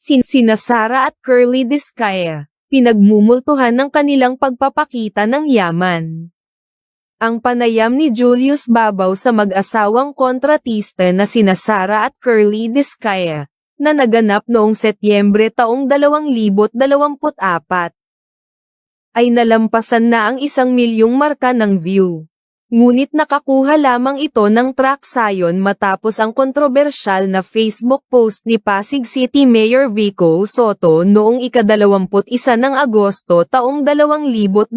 Sin sina Sara at Curly Discaya, pinagmumultuhan ng kanilang pagpapakita ng yaman. Ang panayam ni Julius Babaw sa mag-asawang kontratista na sina Sara at Curly Discaya, na naganap noong Setyembre taong 2024, ay nalampasan na ang isang milyong marka ng view. Ngunit nakakuha lamang ito ng track sayon matapos ang kontrobersyal na Facebook post ni Pasig City Mayor Vico Soto noong ika-21 ng Agosto taong 2025.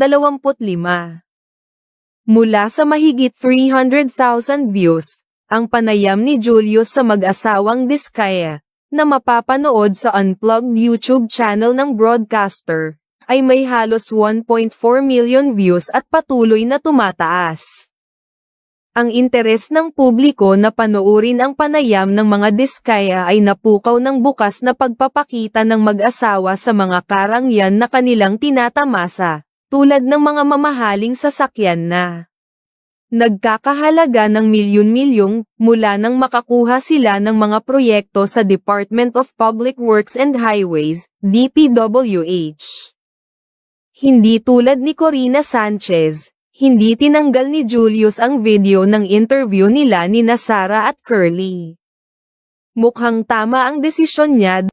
Mula sa mahigit 300,000 views, ang panayam ni Julius sa mag-asawang Diskaya, na mapapanood sa Unplugged YouTube channel ng broadcaster, ay may halos 1.4 million views at patuloy na tumataas. Ang interes ng publiko na panoorin ang panayam ng mga diskaya ay napukaw ng bukas na pagpapakita ng mag-asawa sa mga karangyan na kanilang tinatamasa, tulad ng mga mamahaling sasakyan na nagkakahalaga ng milyon-milyong mula nang makakuha sila ng mga proyekto sa Department of Public Works and Highways, DPWH. Hindi tulad ni Corina Sanchez, hindi tinanggal ni Julius ang video ng interview nila ni Sara at Curly. Mukhang tama ang desisyon niya